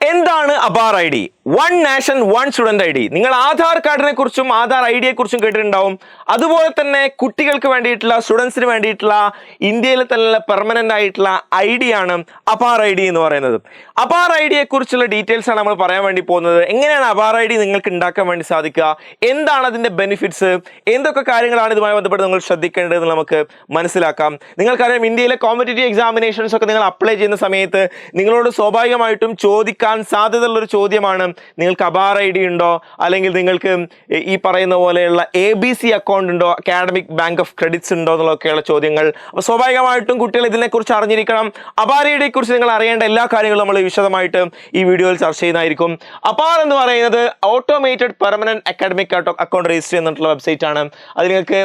എന്താണ് APAAR I D? One nation one student I D നിങ്ങൾ ആധാർ കാർഡിനെ കുറിച്ചും ആധാർ ഐ ഡിയെ കുറിച്ചും കേട്ടിട്ടുണ്ടാവും. അതുപോലെ തന്നെ കുട്ടികൾക്ക് വേണ്ടിയിട്ടുള്ള സ്റ്റുഡൻസിന് വേണ്ടിയിട്ടുള്ള ഇന്ത്യയിൽ തന്നെ പെർമനന്റ് ആയിട്ടുള്ള ഐ ഡി ആണ് അപാർ ഐ ഡി എന്ന് പറയുന്നത്. അപാർ ഐ ഡിയെ കുറിച്ചുള്ള ഡീറ്റെയിൽസ് ആണ് നമ്മൾ പറയാൻ വേണ്ടി പോകുന്നത്. എങ്ങനെയാണ് അപാർ ഐ ഡി നിങ്ങൾക്ക് ഉണ്ടാക്കാൻ വേണ്ടി സാധിക്കുക? എന്താണ് അതിന്റെ ബെനിഫിറ്റ്സ് എന്തൊക്കെ കാര്യങ്ങളാണ് ഇതുമായി ബന്ധപ്പെട്ട് നിങ്ങൾ ശ്രദ്ധിക്കേണ്ടതെന്ന് നമുക്ക് മനസ്സിലാക്കാം. നിങ്ങൾക്കറിയാം ഇന്ത്യയിലെ കോമ്പറ്റേറ്റീവ് എക്സാമിനേഷൻസ് ഒക്കെ നിങ്ങൾ അപ്ലൈ ചെയ്യുന്ന സമയത്ത് നിങ്ങളോട് സ്വാഭാവികമായിട്ടും ചോദിക്കാൻ സാധ്യതയുള്ള ഒരു ചോദ്യമാണ് നിങ്ങൾക്ക് അബാർ ഐ ഡി ഉണ്ടോ? അല്ലെങ്കിൽ നിങ്ങൾക്ക് ഈ പറയുന്ന പോലെയുള്ള എ ബി സി അക്കൗണ്ട് ഉണ്ടോ? അക്കാഡമിക് ബാങ്ക് ഓഫ് ക്രെഡിറ്റ്സ് ഉണ്ടോ? എന്നുള്ളതൊക്കെയുള്ള ചോദ്യങ്ങൾ. അപ്പോൾ സ്വാഭാവികമായിട്ടും കുട്ടികൾ ഇതിനെക്കുറിച്ച് അറിഞ്ഞിരിക്കണം. അബാർ കുറിച്ച് നിങ്ങൾ അറിയേണ്ട എല്ലാ കാര്യങ്ങളും നമ്മൾ വിശദമായിട്ട് ഈ വീഡിയോയിൽ ചർച്ച ചെയ്യുന്നതായിരിക്കും. അബാർ എന്ന് പറയുന്നത് automated permanent academic account register എന്നിട്ടുള്ള website ആണ്. അത് നിങ്ങൾക്ക്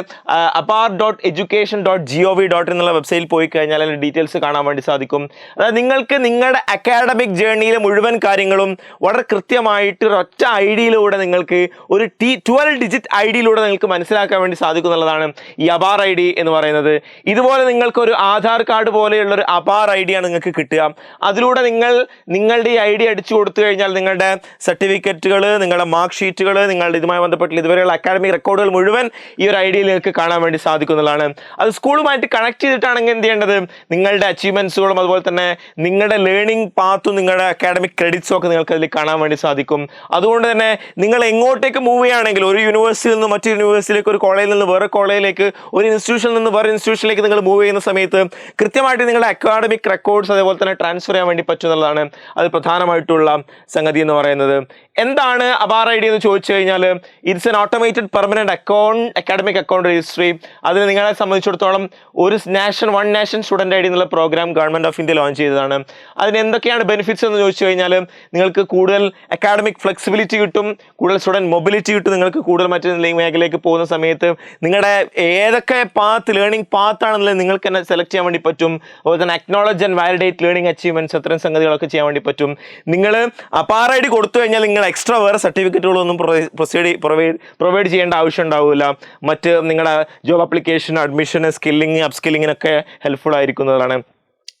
APAAR dot education dot G O V dot എന്നുള്ള വെബ്സൈറ്റിൽ പോയി കഴിഞ്ഞാൽ അതിന്റെ ഡീറ്റെയിൽസ് കാണാൻ വേണ്ടി സാധിക്കും. അതായത് നിങ്ങൾക്ക് നിങ്ങളുടെ അക്കാഡമിക് ജേർണിയിലെ മുഴുവൻ കാര്യങ്ങളും വളരെ കൃത്യമായിട്ട് ഒരൊറ്റ ഐ ഡിയിലൂടെ നിങ്ങൾക്ക് ഒരു ടി ട്വൽവ് ഡിജിറ്റ് ഐ ഡിയിലൂടെ നിങ്ങൾക്ക് മനസ്സിലാക്കാൻ വേണ്ടി സാധിക്കും എന്നുള്ളതാണ് ഈ അബാർ ഐ ഡി എന്ന് പറയുന്നത്. ഇതുപോലെ നിങ്ങൾക്ക് ഒരു ആധാർ കാർഡ് പോലെയുള്ള ഒരു അബാർ ഐ ഡിയാണ് നിങ്ങൾക്ക് കിട്ടുക. അതിലൂടെ നിങ്ങൾ നിങ്ങളുടെ ഈ ഐ ഡി അടിച്ചു കൊടുത്തു കഴിഞ്ഞാൽ നിങ്ങളുടെ സർട്ടിഫിക്കറ്റുകൾ നിങ്ങളുടെ മാർക്ക് ഷീറ്റുകൾ നിങ്ങളുടെ ഇതുമായി ബന്ധപ്പെട്ടുള്ള ഇതുവരെയുള്ള അക്കാഡമിക് റെക്കോർഡുകൾ മുഴുവൻ ഈ ഒരു ഐ ഡിയിൽ നിങ്ങൾക്ക് കാണാൻ വേണ്ടി സാധിക്കും എന്നുള്ളതാണ്. അത് സ്കൂളുമായിട്ട് കണക്ട് ചെയ്തിട്ടാണെങ്കിൽ എന്ത് ചെയ്യേണ്ടത്? നിങ്ങളുടെ അച്ചീവ്മെന്റ്സുകളും അതുപോലെ തന്നെ നിങ്ങളുടെ ലേണിംഗ് പാത്തും നിങ്ങളുടെ അക്കാഡമിക് ക്രെഡിറ്റ്സും ഒക്കെ നിങ്ങൾക്ക് അതിൽ കാണാൻ വേണ്ടി സാധിക്കും. അതുകൊണ്ട് തന്നെ നിങ്ങൾ എങ്ങോട്ടേക്ക് മൂവ് ചെയ്യുകയാണെങ്കിൽ ഒരു യൂണിവേഴ്സിറ്റിയിൽ നിന്ന് മറ്റു യൂണിവേഴ്സിറ്റിയിലേക്ക് ഒരു കോളേജിൽ നിന്ന് വേറെ കോളേജിലേക്ക് ഒരു ഇൻസ്റ്റിറ്റ്യൂഷനിൽ നിന്ന് വേറെ ഇൻസ്റ്റിറ്റ്യൂഷനിലേക്ക് നിങ്ങൾ മൂവ് ചെയ്യുന്ന സമയത്ത് കൃത്യമായിട്ട് നിങ്ങളുടെ അക്കാഡമിക് റെക്കോർഡ്സ് അതേപോലെ തന്നെ ട്രാൻസ്ഫർ ചെയ്യാൻ വേണ്ടി പറ്റുന്നതാണ് അത് പ്രധാനമായിട്ടുള്ള സംഗതി എന്ന് പറയുന്നത്. എന്താണ് അബാർ ഐ ഡി എന്ന് ചോദിച്ചു കഴിഞ്ഞാൽ it's an automated permanent account academic account registry അതിന് നിങ്ങളെ സംബന്ധിച്ചിടത്തോളം ഒരു nation one nation student I D എന്നുള്ള programme government of India launch ചെയ്തതാണ്. അതിന് എന്തൊക്കെയാണ് ബെനിഫിറ്റ്സ് എന്ന് ചോദിച്ചു കഴിഞ്ഞാൽ നിങ്ങൾക്ക് കൂടുതൽ അക്കാഡമിക് ഫ്ലെക്സിബിലിറ്റി കിട്ടും കൂടുതൽ സ്റ്റുഡന്റ് മൊബിലിറ്റി കിട്ടും നിങ്ങൾക്ക് കൂടുതൽ മറ്റു മേഖലയിലേക്ക് പോകുന്ന സമയത്ത്. നിങ്ങളുടെ ഏതൊക്കെ പാത്ത് ലേണിംഗ് പാത്ത് ആണെന്നുള്ളത് നിങ്ങൾക്ക് തന്നെ സെലക്ട് ചെയ്യാൻ വേണ്ടി പറ്റും. അതുപോലെ തന്നെ acknowledge and validate learning achievements അത്തരം സംഗതികളൊക്കെ ചെയ്യാൻ വേണ്ടി പറ്റും. നിങ്ങൾ അപ്പാർ ഐ ഡി കൊടുത്തു കഴിഞ്ഞാൽ നിങ്ങൾ എക്സ്ട്രാ വേറെ സർട്ടിഫിക്കറ്റുകളൊന്നും പ്രൊസീഡ് പ്രൊവൈഡ് പ്രൊവൈഡ് ചെയ്യേണ്ട ആവശ്യം ഉണ്ടാവില്ല. മറ്റ് നിങ്ങളുടെ ജോബ് അപ്ലിക്കേഷൻ അഡ്മിഷൻ സ്കില്ലിങ് അപ്സ്കില്ലിങ്ങിനൊക്കെ ഹെൽപ്ഫുൾ ആയിരിക്കുന്നതാണ്.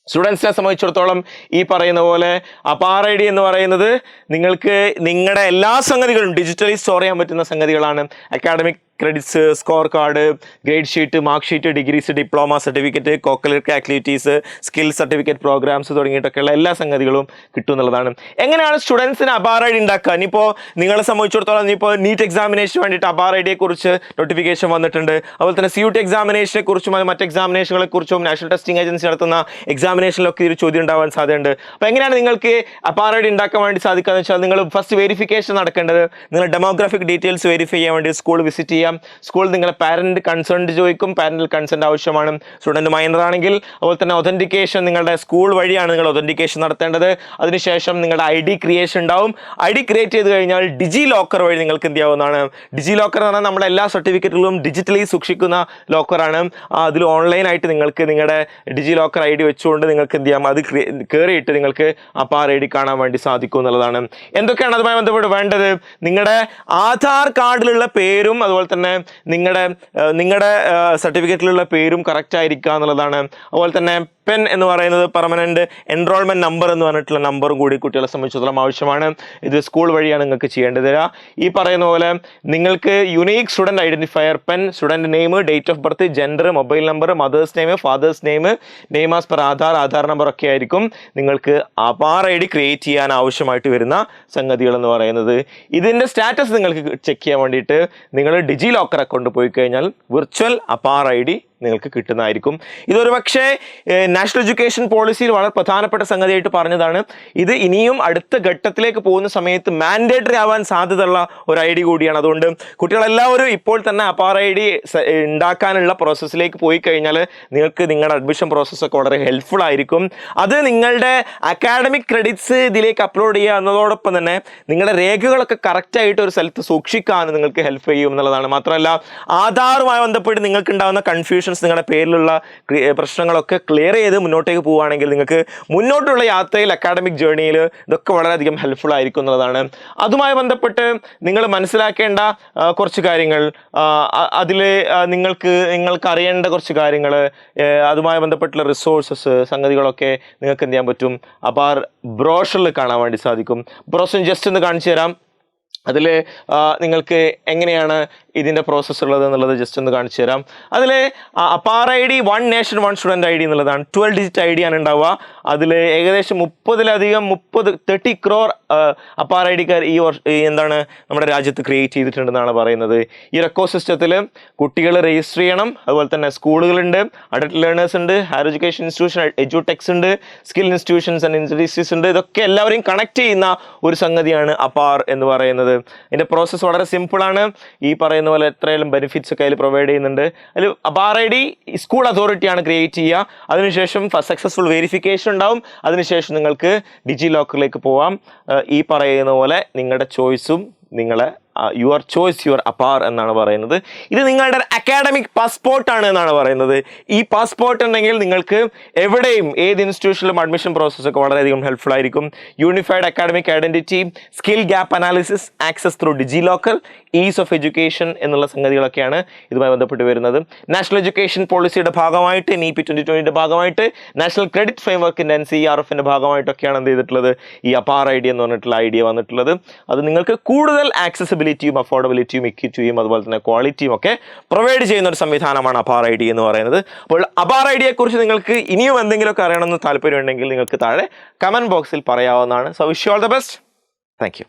സ്റ്റുഡൻസിനെ സംബന്ധിച്ചിടത്തോളം ഈ പറയുന്ന പോലെ അപാർ ഐ ഡി എന്ന് പറയുന്നത് നിങ്ങൾക്ക് നിങ്ങളുടെ എല്ലാ സംഗതികളും ഡിജിറ്റലി സ്റ്റോർ ചെയ്യാൻ പറ്റുന്ന സംഗതികളാണ്. Academic credits score card grade sheet mark sheet degrees diploma certificate cocurricular activities skill certificate programmes തുടങ്ങിയിട്ടൊക്കെയുള്ള എല്ലാ സംഗതികളും കിട്ടും എന്നുള്ളതാണ്. എങ്ങനെയാണ് സ്റ്റുഡൻസിന് അപാർ ഐ ഡി ഉണ്ടാക്കുക? ഇനിയിപ്പോൾ നിങ്ങളെ സംബന്ധിച്ചിടത്തോളം ഇനിയിപ്പോൾ നീറ്റ് എക്സാമിനേഷന് വേണ്ടിയിട്ട് അപാർ ഐ ഡിയെക്കുറിച്ച് നോട്ടിഫിക്കേഷൻ വന്നിട്ടുണ്ട്. അതുപോലെ തന്നെ സി യു ടി എക്സാമിനേഷനെ കുറിച്ചും അത് മറ്റ് എക്സാമിനേഷനുകളെ കുറിച്ചും നാഷണൽ ടെസ്റ്റിംഗ് ഏജൻസി നടത്തുന്ന എക്സാമിനേഷനിലൊക്കെ ഒരു ചോദ്യം ഉണ്ടാവാൻ സാധ്യതയുണ്ട്. അപ്പോൾ എങ്ങനെയാണ് നിങ്ങൾക്ക് അപാർ ഐ ഡി ഉണ്ടാക്കാൻ വേണ്ടി സാധിക്കുക എന്ന് വെച്ചാൽ നിങ്ങൾ ഫസ്റ്റ് വെരിഫിക്കേഷൻ നടക്കേണ്ടത് നിങ്ങൾ ഡെമോഗ്രാഫിക് ഡീറ്റെയിൽസ് വെരിഫൈ ചെയ്യാൻ വേണ്ടി സ്കൂൾ വിസിറ്റ് ചെയ്യാം. സ്കൂൾ നിങ്ങളെ പാരന്റ് കൺസേൺഡ് ചോദിക്കും. പാരന്റൽ കൺസേൺ ആവശ്യമാണ്. സ്റ്റുഡന്റ് മൈനർ ആണെങ്കിൽ അതുപോലെ തന്നെ ഒതന്റിക്കേഷൻ നിങ്ങളുടെ സ്കൂൾ വഴിയാണ് നിങ്ങൾ ഒതന്റിക്കേഷൻ നടത്തേണ്ടത്. അതിനുശേഷം നിങ്ങളുടെ ഐ ഡി ക്രിയേഷൻ ഉണ്ടാവും. ഐ ഡി ക്രിയേറ്റ് ചെയ്ത് കഴിഞ്ഞാൽ ഡിജി ലോക്കർ വഴി നിങ്ങൾക്ക് എന്ത് ചെയ്യാവുന്നതാണ്? ഡിജി ലോക്കർ എന്ന് പറഞ്ഞാൽ നമ്മുടെ എല്ലാ സർട്ടിഫിക്കറ്റുകളും ഡിജിറ്റലി സൂക്ഷിക്കുന്ന ലോക്കറാണ് അതിൽ ഓൺലൈനായിട്ട് നിങ്ങൾക്ക് നിങ്ങളുടെ ഡിജി ലോക്കർ ഐ ഡി വെച്ചുകൊണ്ട് നിങ്ങൾക്ക് എന്ത് ചെയ്യാം? അത് കയറിയിട്ട് നിങ്ങൾക്ക് അപ്പോൾ ആ ഐ ഡി കാണാൻ വേണ്ടി സാധിക്കും എന്നുള്ളതാണ്. എന്തൊക്കെയാണ് അതുമായി ബന്ധപ്പെട്ട് വേണ്ടത്? നിങ്ങളുടെ ആധാർ കാർഡിലുള്ള പേരും അതുപോലെ നിങ്ങളുടെ നിങ്ങളുടെ സർട്ടിഫിക്കറ്റിലുള്ള പേരും കറക്റ്റ് ആയിരിക്കുക എന്നുള്ളതാണ്. അതുപോലെ തന്നെ പെൻ എന്ന് പറയുന്നത് പെർമനന്റ് എൻറോൾമെന്റ് നമ്പർ എന്ന് പറഞ്ഞിട്ടുള്ള നമ്പറും കൂടി കുട്ടികളെ സംബന്ധിച്ചിടത്തോളം ആവശ്യമാണ്. ഇത് സ്കൂൾ വഴിയാണ് നിങ്ങൾക്ക് ചെയ്യേണ്ടത് ഈ പറയുന്ന പോലെ നിങ്ങൾക്ക് unique student identifier PEN student name date of birth gender mobile number mother's name father's name name as per Aadhaar Aadhaar number ഒക്കെ ആയിരിക്കും നിങ്ങൾക്ക് അപാർ ഐ ഡി ക്രിയേറ്റ് ചെയ്യാൻ ആവശ്യമായിട്ട് വരുന്ന സംഗതികൾ എന്ന് പറയുന്നത്. ഇതിന്റെ സ്റ്റാറ്റസ് നിങ്ങൾക്ക് ചെക്ക് ചെയ്യാൻ വേണ്ടിയിട്ട് നിങ്ങൾ ഡിജി ലോക്കർ അക്കൗണ്ട് പോയി കഴിഞ്ഞാൽ വിർച്വൽ അപാർ ഐ ഡി നിങ്ങൾക്ക് കിട്ടുന്നതായിരിക്കും. ഇതൊരു പക്ഷേ നാഷണൽ എഡ്യൂക്കേഷൻ പോളിസിയിൽ വളരെ പ്രധാനപ്പെട്ട സംഗതിയായിട്ട് പറഞ്ഞതാണ്. ഇത് ഇനിയും അടുത്ത ഘട്ടത്തിലേക്ക് പോകുന്ന സമയത്ത് മാൻഡേറ്ററി ആവാൻ സാധ്യതയുള്ള ഒരു ഐ ഡി കൂടിയാണ്. അതുകൊണ്ട് കുട്ടികളെല്ലാവരും ഇപ്പോൾ തന്നെ അപ്പാർ ഐ ഡി ഉണ്ടാക്കാനുള്ള പ്രോസസ്സിലേക്ക് പോയി കഴിഞ്ഞാൽ നിങ്ങൾക്ക് നിങ്ങളുടെ അഡ്മിഷൻ പ്രോസസ്സൊക്കെ വളരെ ഹെൽപ്ഫുൾ ആയിരിക്കും. അത് നിങ്ങളുടെ അക്കാഡമിക് ക്രെഡിറ്റ്സ് ഇതിലേക്ക് അപ്ലോഡ് ചെയ്യുക എന്നതോടൊപ്പം തന്നെ നിങ്ങളുടെ രേഖകളൊക്കെ കറക്റ്റായിട്ട് ഒരു സ്ഥലത്ത് സൂക്ഷിക്കാൻ നിങ്ങൾക്ക് ഹെൽപ്പ് ചെയ്യും എന്നുള്ളതാണ്. മാത്രമല്ല ആധാറുമായി ബന്ധപ്പെട്ട് നിങ്ങൾക്ക് ഉണ്ടാകുന്ന കൺഫ്യൂഷൻ ഇൻസ്റ്റിറ്റ്യൂഷൻസ് നിങ്ങളുടെ പേരിലുള്ള പ്രശ്നങ്ങളൊക്കെ ക്ലിയർ ചെയ്ത് മുന്നോട്ടേക്ക് പോവുകയാണെങ്കിൽ നിങ്ങൾക്ക് മുന്നോട്ടുള്ള യാത്രയിൽ അക്കാഡമിക് ജേർണിയിൽ ഇതൊക്കെ വളരെയധികം ഹെൽപ്ഫുൾ ആയിരിക്കും എന്നുള്ളതാണ്. അതുമായി ബന്ധപ്പെട്ട് നിങ്ങൾ മനസ്സിലാക്കേണ്ട കുറച്ച് കാര്യങ്ങൾ അതിൽ നിങ്ങൾക്ക് നിങ്ങൾക്ക് അറിയേണ്ട കുറച്ച് കാര്യങ്ങൾ അതുമായി ബന്ധപ്പെട്ടുള്ള റിസോഴ്സസ് സംഗതികളൊക്കെ നിങ്ങൾക്ക് എന്ത് ചെയ്യാൻ പറ്റും? അപ്പോൾ ബ്രോഷറിൽ കാണാൻ വേണ്ടി സാധിക്കും. ബ്രോഷൻ ജസ്റ്റ് ഒന്ന് കാണിച്ചു തരാം. അതിൽ നിങ്ങൾക്ക് എങ്ങനെയാണ് ഇതിന്റെ പ്രോസസ്സ് ഉള്ളത് എന്നുള്ളത് ജസ്റ്റ് ഒന്ന് കാണിച്ചു തരാം. അതിൽ APAAR I D one nation one student I D എന്നുള്ളതാണ്. ട്വൽവ് ഡിജിറ്റ് ഐ ആണ് ഉണ്ടാവുക. അതിൽ ഏകദേശം മുപ്പതിലധികം മുപ്പത് തേർട്ടി ക്രോർ അപ്പാർ ഐ ഡിക്കാർ ഈ വർഷം എന്താണ് നമ്മുടെ രാജ്യത്ത് ക്രിയേറ്റ് ചെയ്തിട്ടുണ്ടെന്നാണ് പറയുന്നത്. ഈ റെക്കോ സിസ്റ്റത്തിൽ കുട്ടികൾ രജിസ്റ്റർ ചെയ്യണം. അതുപോലെ തന്നെ സ്കൂളുകളുണ്ട്. അഡൽട്ട് ലേണേഴ്സ് ഉണ്ട്. ഹയർ എഡ്യൂക്കേഷൻ ഇൻസ്റ്റിറ്റ്യൂഷൻ എഡ്യൂടെക്സ് ഉണ്ട്. സ്കിൽ ഇൻസ്റ്റിറ്റ്യൂഷൻസ് ആൻഡ് ഇൻസ്റ്റിറ്റ്യൂഷൻസ് ഉണ്ട്. ഇതൊക്കെ എല്ലാവരെയും കണക്ട് ചെയ്യുന്ന ഒരു സംഗതിയാണ് അപ്പാർ എന്ന് പറയുന്നത്. ഇതിന്റെ പ്രോസസ്സ് വളരെ സിമ്പിളാണ് ഈ പറയുന്ന പോലെ എത്രയും ബെനിഫിറ്റ്സ് ഒക്കെ അതിൽ പ്രൊവൈഡ് ചെയ്യുന്നുണ്ട്. അതിൽ അബാർ ഐ ഡി സ്കൂൾ അതോറിറ്റിയാണ് ക്രിയേറ്റ് ചെയ്യുക. അതിനുശേഷം സക്സസ്ഫുൾ വെരിഫിക്കേഷൻ ഉണ്ടാവും. അതിനുശേഷം നിങ്ങൾക്ക് ഡിജി ലോക്കറിലേക്ക് പോവാം ഈ പറയുന്ന പോലെ നിങ്ങളുടെ ചോയ്സും നിങ്ങളെ യുവർ ചോയ്സ് യുവർ അപ്പാർ എന്നാണ് പറയുന്നത്. ഇത് നിങ്ങളുടെ അക്കാഡമിക് പാസ്പോർട്ടാണ് എന്നാണ് പറയുന്നത്. ഈ പാസ്പോർട്ട് ഉണ്ടെങ്കിൽ നിങ്ങൾക്ക് എവിടെയും ഏത് ഇൻസ്റ്റിറ്റ്യൂഷനിലും അഡ്മിഷൻ പ്രോസസ്സൊക്കെ വളരെയധികം ഹെൽപ്ഫുൾ ആയിരിക്കും. Unified academic identity skill gap analysis access through DigiLocker ease of education എന്നുള്ള സംഗതികളൊക്കെയാണ് ഇതുമായി ബന്ധപ്പെട്ട് വരുന്നത്. നാഷണൽ എഡ്യൂക്കേഷൻ പോളിസിയുടെ ഭാഗമായിട്ട് നീ പി ട്വന്റി ട്വന്റിന്റെ ഭാഗമായിട്ട് നാഷണൽ ക്രെഡിറ്റ് ഫ്രെയിംവർക്കിന്റെ എൻ സി ആർ എഫിന്റെ ഭാഗമായിട്ടൊക്കെയാണ് എന്ത് ചെയ്തിട്ടുള്ളത്? ഈ അപ്പാർ ഐഡിയ എന്ന് പറഞ്ഞിട്ടുള്ള ഐഡിയ വന്നിട്ടുള്ളത്. അത് നിങ്ങൾക്ക് കൂടുതൽ ആക്സസിബിലിറ്റിയും അഫോർഡബിലിറ്റിയും ഇക്വിറ്റിയും അതുപോലെ തന്നെ ക്വാളിറ്റിയും ഒക്കെ പ്രൊവൈഡ് ചെയ്യുന്ന ഒരു സംവിധാനമാണ് അപാർ ഐ ഡി എന്ന് പറയുന്നത്. അപ്പോൾ അപാർ ഐ കുറിച്ച് നിങ്ങൾക്ക് ഇനിയും എന്തെങ്കിലുമൊക്കെ അറിയണമെന്ന് താല്പര്യമുണ്ടെങ്കിൽ നിങ്ങൾക്ക് താഴെ കമന്റ് ബോക്സിൽ പറയാവുന്നതാണ്. So wish all the best thank